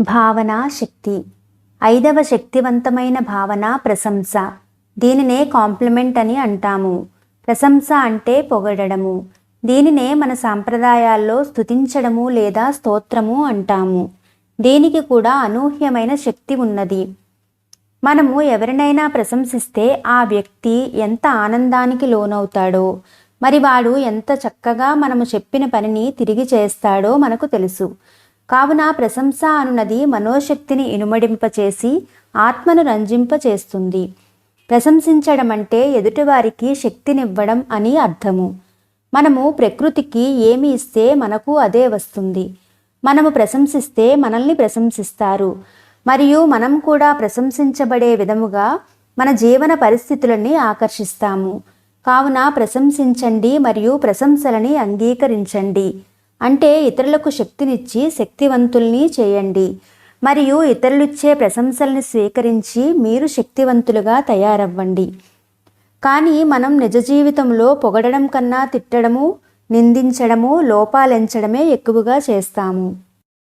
భావనా శక్తి. ఐదవ శక్తివంతమైన భావన ప్రశంస. దీనినే కాంప్లిమెంట్ అని అంటాము. ప్రశంస అంటే పొగడము దీనినే మన సాంప్రదాయాల్లో స్తుతించడము లేదా స్తోత్రము అంటాము. దీనికి కూడా అనూహ్యమైన శక్తి ఉన్నది. మనము ఎవరినైనా ప్రశంసిస్తే ఆ వ్యక్తి ఎంత ఆనందానికి లోనవుతాడో మరి వాడు ఎంత చక్కగా మనము చెప్పిన పనిని తిరిగి చేస్తాడో మనకు తెలుసు. కావున ప్రశంస అనున్నది మనోశక్తిని ఇనుమడింపచేసి ఆత్మను రంజింపచేస్తుంది. ప్రశంసించడం అంటే ఎదుటివారికి శక్తినివ్వడం అని అర్థము. మనము ప్రకృతికి ఏమి ఇస్తే మనకు అదే వస్తుంది. మనము ప్రశంసిస్తే మనల్ని ప్రశంసిస్తారు. మరియు మనం కూడా ప్రశంసించబడే విధముగా మన జీవన పరిస్థితులని ఆకర్షిస్తాము. కావున ప్రశంసించండి మరియు ప్రశంసలని అంగీకరించండి. అంటే ఇతరులకు శక్తినిచ్చి శక్తివంతుల్ని చేయండి. మరియు ఇతరులిచ్చే ప్రశంసల్ని స్వీకరించి మీరు శక్తివంతులుగా తయారవ్వండి. కానీ మనం నిజ జీవితంలో పొగడడం కన్నా తిట్టడము నిందించడము లోపాలెంచడమే ఎక్కువగా చేస్తాము.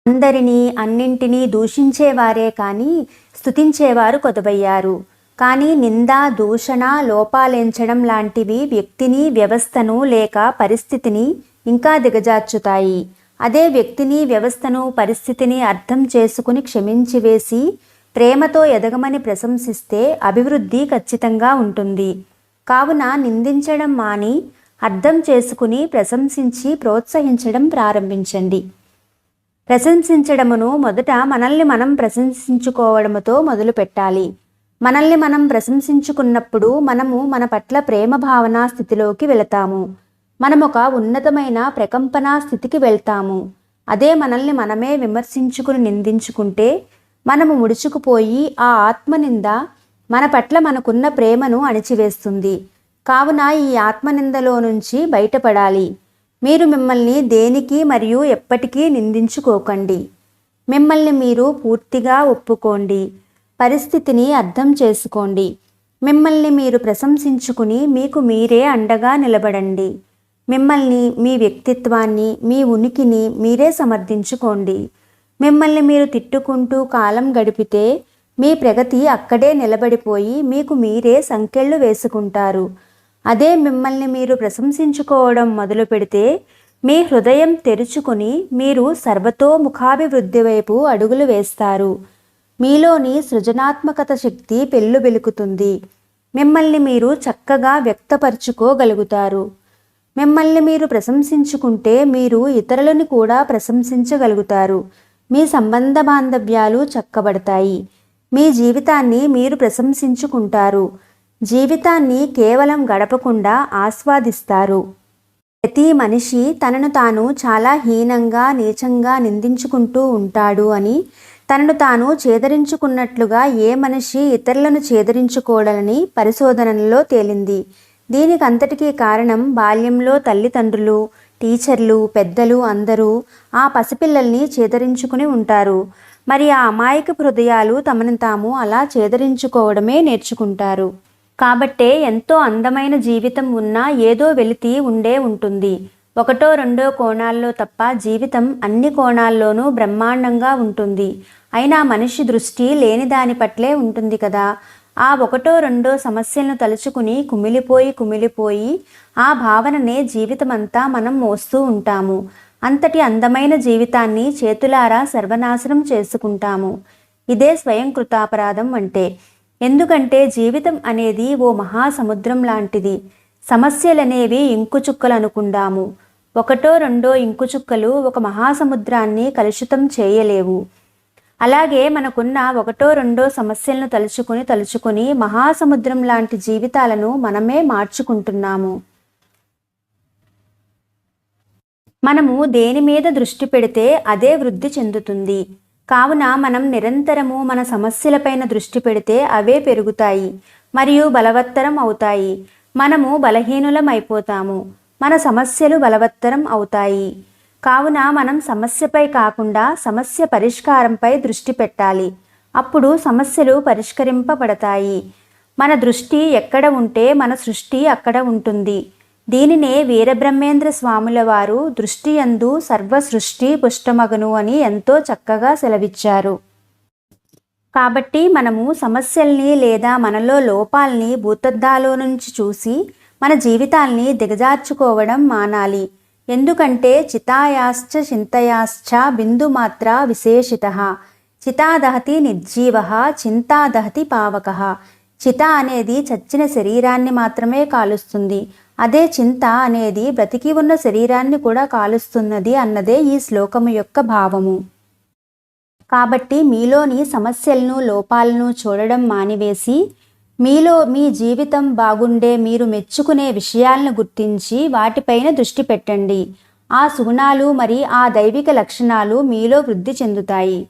అందరినీ అన్నింటినీ దూషించేవారే కానీ స్తుతించేవారు కొదవయ్యారు. కానీ నింద దూషణ లోపాలెంచడం లాంటివి వ్యక్తిని వ్యవస్థను లేక పరిస్థితిని ఇంకా దిగజార్చుతాయి. అదే వ్యక్తిని వ్యవస్థను పరిస్థితిని అర్థం చేసుకుని క్షమించివేసి ప్రేమతో ఎదగమని ప్రశంసిస్తే అభివృద్ధి ఖచ్చితంగా ఉంటుంది. కావున నిందించడం మాని అర్థం చేసుకుని ప్రశంసించి ప్రోత్సహించడం ప్రారంభించండి. ప్రశంసించడమును మొదట మనల్ని మనం ప్రశంసించుకోవడముతో మొదలు పెట్టాలి. మనల్ని మనం ప్రశంసించుకున్నప్పుడు మనము మన పట్ల ప్రేమ భావన స్థితిలోకి వెళతాము. మనం ఒక ఉన్నతమైన ప్రకంపన స్థితికి వెళ్తాము. అదే మనల్ని మనమే విమర్శించుకుని నిందించుకుంటే మనము ముడుచుకుపోయి ఆ ఆత్మనింద మన పట్ల మనకున్న ప్రేమను అణిచివేస్తుంది. కావున ఈ ఆత్మనిందలో నుంచి బయటపడాలి. మీరు మిమ్మల్ని దేనికి మరియు ఎప్పటికీ నిందించుకోకండి. మిమ్మల్ని మీరు పూర్తిగా ఒప్పుకోండి. పరిస్థితిని అర్థం చేసుకోండి. మిమ్మల్ని మీరు ప్రశంసించుకుని మీకు మీరే అండగా నిలబడండి. మిమ్మల్ని మీ వ్యక్తిత్వాన్ని మీ ఉనికిని మీరే సమర్థించుకోండి. మిమ్మల్ని మీరు తిట్టుకుంటూ కాలం గడిపితే మీ ప్రగతి అక్కడే నిలబడిపోయి మీకు మీరే సంకెళ్ళు వేసుకుంటారు. అదే మిమ్మల్ని మీరు ప్రశంసించుకోవడం మొదలు పెడితే మీ హృదయం తెరుచుకుని మీరు సర్వతోముఖాభివృద్ధి వైపు అడుగులు వేస్తారు. మీలోని సృజనాత్మకత శక్తి పెళ్ళు వెలుకుతుంది మిమ్మల్ని మీరు చక్కగా వ్యక్తపరుచుకోగలుగుతారు. మిమ్మల్ని మీరు ప్రశంసించుకుంటే మీరు ఇతరులను కూడా ప్రశంసించగలుగుతారు. మీ సంబంధ బాంధవ్యాలు చక్కబడతాయి. మీ జీవితాన్ని మీరు ప్రశంసించుకుంటారు. జీవితాన్ని కేవలం గడపకుండా ఆస్వాదిస్తారు. ప్రతి మనిషి తనను తాను చాలా హీనంగా నీచంగా నిందించుకుంటూ ఉంటాడు అని తనను తాను చేదరించుకున్నట్లుగా ఏ మనిషి ఇతరులను చేదరించుకోడలని పరిశోధనల్లో తేలింది. దీనికంతటికీ కారణం బాల్యంలో తల్లిదండ్రులు టీచర్లు పెద్దలు అందరూ ఆ పసిపిల్లల్ని చేదరించుకుని ఉంటారు. మరి ఆ అమాయక హృదయాలు తమను తాము అలా చేదరించుకోవడమే నేర్చుకుంటారు. కాబట్టే ఎంతో అందమైన జీవితం ఉన్నా ఏదో వెలితి ఉండే ఉంటుంది. ఒకటో రెండో కోణాల్లో తప్ప జీవితం అన్ని కోణాల్లోనూ బ్రహ్మాండంగా ఉంటుంది. అయినా మనిషి దృష్టి లేని దాని పట్లే ఉంటుంది కదా. ఆ ఒకటో రెండో సమస్యలను తలుచుకుని కుమిలిపోయి కుమిలిపోయి ఆ భావననే జీవితమంతా మనం మోస్తూ ఉంటాము. అంతటి అందమైన జీవితాన్ని చేతులారా సర్వనాశనం చేసుకుంటాము. ఇదే స్వయం కృతాపరాధం అంటే. ఎందుకంటే జీవితం అనేది ఓ మహాసముద్రం లాంటిది. సమస్యలనేవి ఇంకుచుక్కలు అనుకుందాము ఒకటో రెండో ఇంకుచుక్కలు ఒక మహాసముద్రాన్ని కలుషితం చేయలేవు. అలాగే మనకున్న ఒకటో రెండో సమస్యలను తలుచుకుని తలుచుకుని మహాసముద్రం లాంటి జీవితాలను మనమే మార్చుకుంటున్నాము. మనము దేని మీద దృష్టి పెడితే అదే వృద్ధి చెందుతుంది. కావున మనం నిరంతరము మన సమస్యలపైన దృష్టి పెడితే అవే పెరుగుతాయి మరియు బలవత్తరం అవుతాయి. మనము బలహీనులం అయిపోతాము మన సమస్యలు బలవత్తరం అవుతాయి. కావున మనం సమస్యపై కాకుండా సమస్య పరిష్కారంపై దృష్టి పెట్టాలి. అప్పుడు సమస్యలు పరిష్కరింపబడతాయి. మన దృష్టి ఎక్కడ ఉంటే మన సృష్టి అక్కడ ఉంటుంది. దీనినే వీరబ్రహ్మేంద్ర స్వాముల వారు దృష్టి యందు సర్వసృష్టి పుష్టమగను అని ఎంతో చక్కగా సెలవిచ్చారు. కాబట్టి మనము సమస్యల్ని లేదా మనలో లోపాల్ని భూతద్దాలో నుంచి చూసి మన జీవితాల్ని దిగజార్చుకోవడం మానాలి. ఎందుకంటే చితాయాశ్చ చింతయాశ్చ బిందుమాత్ర విశేషిత. చితాదహతి నిర్జీవ చింతాదహతి పావక. చిత అనేది చచ్చిన శరీరాన్ని మాత్రమే కాలుస్తుంది. అదే చింత అనేది బ్రతికి ఉన్న శరీరాన్ని కూడా కాలుస్తున్నది అన్నదే ఈ శ్లోకము యొక్క భావము. కాబట్టి మీలోని సమస్యలను లోపాలను చూడడం మానివేసి మీలో మీ జీవితం బాగుండే మీరు మెచ్చుకునే విషయాలను గుర్తించి వాటిపైన దృష్టి పెట్టండి. ఆ సుగుణాలు మరి ఆ దైవిక లక్షణాలు మీలో వృద్ధి చెందుతాయి.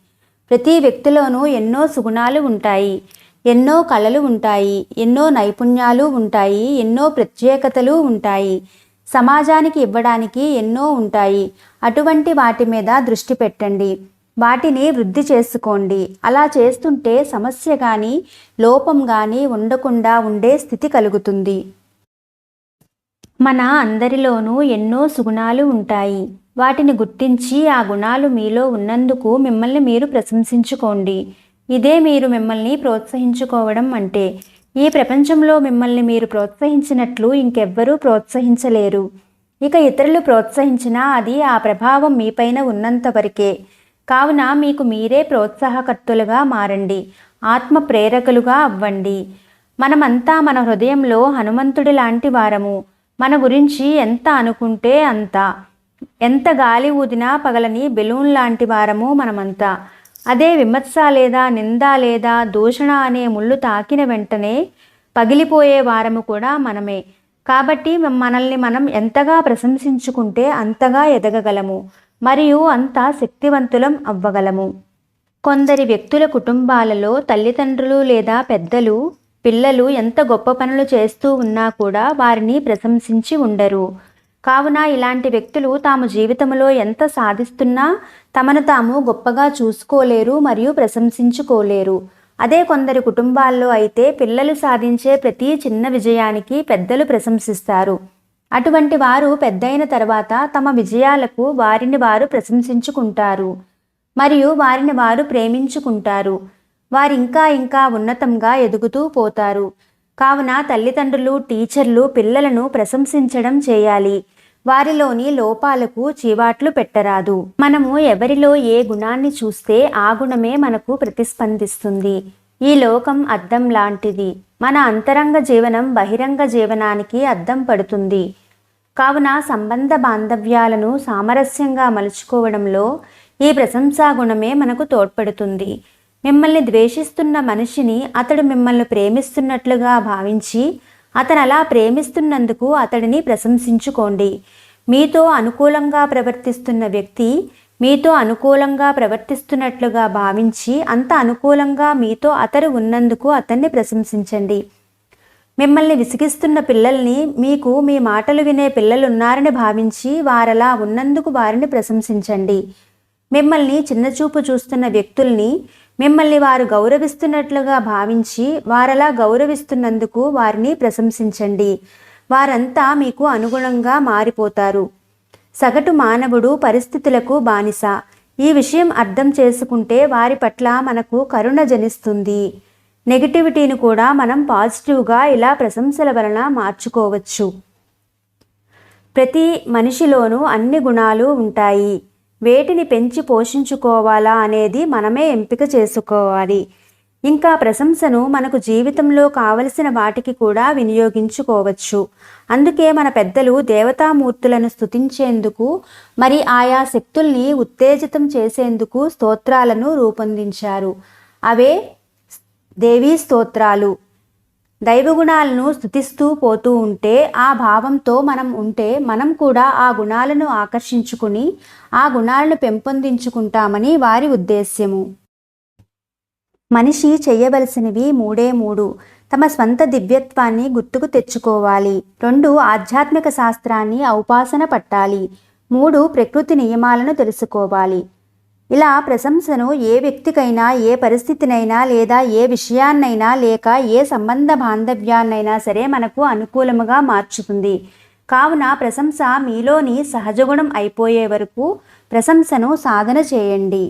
ప్రతి వ్యక్తిలోనూ ఎన్నో సుగుణాలు ఉంటాయి ఎన్నో కళలు ఉంటాయి ఎన్నో నైపుణ్యాలు ఉంటాయి ఎన్నో ప్రత్యేకతలు ఉంటాయి. సమాజానికి ఇవ్వడానికి ఎన్నో ఉంటాయి. అటువంటి వాటి మీద దృష్టి పెట్టండి. వాటిని వృద్ధి చేసుకోండి. అలా చేస్తుంటే సమస్య కానీ లోపం కానీ ఉండకుండా ఉండే స్థితి కలుగుతుంది. మన అందరిలోనూ ఎన్నో సుగుణాలు ఉంటాయి. వాటిని గుర్తించి ఆ గుణాలు మీలో ఉన్నందుకు మిమ్మల్ని మీరు ప్రశంసించుకోండి. ఇదే మీరు మిమ్మల్ని ప్రోత్సహించుకోవడం అంటే ఈ ప్రపంచంలో మిమ్మల్ని మీరు ప్రోత్సహించినట్లు ఇంకెవ్వరూ ప్రోత్సహించలేరు. ఇక ఇతరులు ప్రోత్సహించినా అది ఆ ప్రభావం మీపైన ఉన్నంత వరకే. కావున మీకు మీరే ప్రోత్సాహకర్తలుగా మారండి. ఆత్మ ప్రేరకులుగా అవ్వండి. మనమంతా మన హృదయంలో హనుమంతుడి లాంటి వారము. మన గురించి ఎంత అనుకుంటే అంత. ఎంత గాలి ఊదినా పగలని బెలూన్ లాంటి వారము మనమంతా. అదే విమర్శ లేదా నింద లేదా దూషణ అనే ముళ్ళు తాకిన వెంటనే పగిలిపోయే వారము కూడా మనమే. కాబట్టి మనల్ని మనం ఎంతగా ప్రశంసించుకుంటే అంతగా ఎదగగలము. మరియు అంత శక్తివంతులం అవ్వగలము. కొందరి వ్యక్తుల కుటుంబాలలో తల్లిదండ్రులు లేదా పెద్దలు పిల్లలు ఎంత గొప్ప పనులు చేస్తూ ఉన్నా కూడా వారిని ప్రశంసించి ఉండరు. కావున ఇలాంటి వ్యక్తులు తాము జీవితంలో ఎంత సాధిస్తున్నా తమను తాము గొప్పగా చూసుకోలేరు మరియు ప్రశంసించుకోలేరు. అదే కొందరి కుటుంబాల్లో అయితే పిల్లలు సాధించే ప్రతి చిన్న విజయానికి పెద్దలు ప్రశంసిస్తారు. అటువంటి వారు పెద్దయిన తర్వాత తమ విజయాలకు వారిని వారు ప్రశంసించుకుంటారు. మరియు వారిని వారు ప్రేమించుకుంటారు. వారు ఇంకా ఇంకా ఉన్నతంగా ఎదుగుతూ పోతారు. కావున తల్లిదండ్రులు టీచర్లు పిల్లలను ప్రశంసించడం చేయాలి. వారిలోని లోపాలకు చీవాట్లు పెట్టరాదు. మనము ఎవరిలో ఏ గుణాన్ని చూస్తే ఆ గుణమే మనకు ప్రతిస్పందిస్తుంది. ఈ లోకం అద్దం లాంటిది. మన అంతరంగ జీవనం బహిరంగ జీవనానికి అద్దం పడుతుంది. కావున సంబంధ బాంధవ్యాలను సామరస్యంగా మలుచుకోవడంలో ఈ ప్రశంసా గుణమే మనకు తోడ్పడుతుంది. మిమ్మల్ని ద్వేషిస్తున్న మనిషిని అతడు మిమ్మల్ని ప్రేమిస్తున్నట్లుగా భావించి అతను అలా ప్రేమిస్తున్నందుకు అతడిని ప్రశంసించుకోండి. మీతో అనుకూలంగా ప్రవర్తిస్తున్న వ్యక్తి మీతో అనుకూలంగా ప్రవర్తిస్తున్నట్లుగా భావించి అంత అనుకూలంగా మీతో అతడు ఉన్నందుకు అతన్ని ప్రశంసించండి. మిమ్మల్ని విసిగిస్తున్న పిల్లల్ని మీకు మీ మాటలు వినే పిల్లలున్నారని భావించి వారలా ఉన్నందుకు వారిని ప్రశంసించండి. మిమ్మల్ని చిన్నచూపు చూస్తున్న వ్యక్తుల్ని మిమ్మల్ని వారు గౌరవిస్తున్నట్లుగా భావించి వారలా గౌరవిస్తున్నందుకు వారిని ప్రశంసించండి. వారంతా మీకు అనుగుణంగా మారిపోతారు. సగటు మానవుడు పరిస్థితులకు బానిస. ఈ విషయం అర్థం చేసుకుంటే వారి పట్ల మనకు కరుణ జనిస్తుంది. నెగిటివిటీని కూడా మనం పాజిటివ్గా ఇలా ప్రశంసల వలన మార్చుకోవచ్చు. ప్రతి మనిషిలోనూ అన్ని గుణాలు ఉంటాయి. వేటిని పెంచి పోషించుకోవాలా అనేది మనమే ఎంపిక చేసుకోవాలి. ఇంకా ప్రశంసను మనకు జీవితంలో కావలసిన వాటికి కూడా వినియోగించుకోవచ్చు. అందుకే మన పెద్దలు దేవతామూర్తులను స్థుతించేందుకు మరి ఆయా శక్తుల్ని ఉత్తేజితం చేసేందుకు స్తోత్రాలను రూపొందించారు. అవే దేవీ స్తోత్రాలు. దైవగుణాలను స్థుతిస్తూ పోతూ ఉంటే ఆ భావంతో మనం ఉంటే మనం కూడా ఆ గుణాలను ఆకర్షించుకుని ఆ గుణాలను పెంపొందించుకుంటామని వారి ఉద్దేశ్యము. మనిషి చేయవలసినవి మూడే మూడు. తమ స్వంత దివ్యత్వాన్ని గుర్తుకు తెచ్చుకోవాలి. రెండు ఆధ్యాత్మిక శాస్త్రాన్ని ఔపాసన పట్టాలి. మూడు ప్రకృతి నియమాలను తెలుసుకోవాలి. ఇలా ప్రశంసను ఏ వ్యక్తికైనా ఏ పరిస్థితినైనా లేదా ఏ విషయాన్నైనా లేక ఏ సంబంధ బాంధవ్యాన్నైనా సరే మనకు అనుకూలముగా మార్చుతుంది. కావున ప్రశంస మీలోని సహజగుణం అయిపోయే వరకు ప్రశంసను సాధన చేయండి.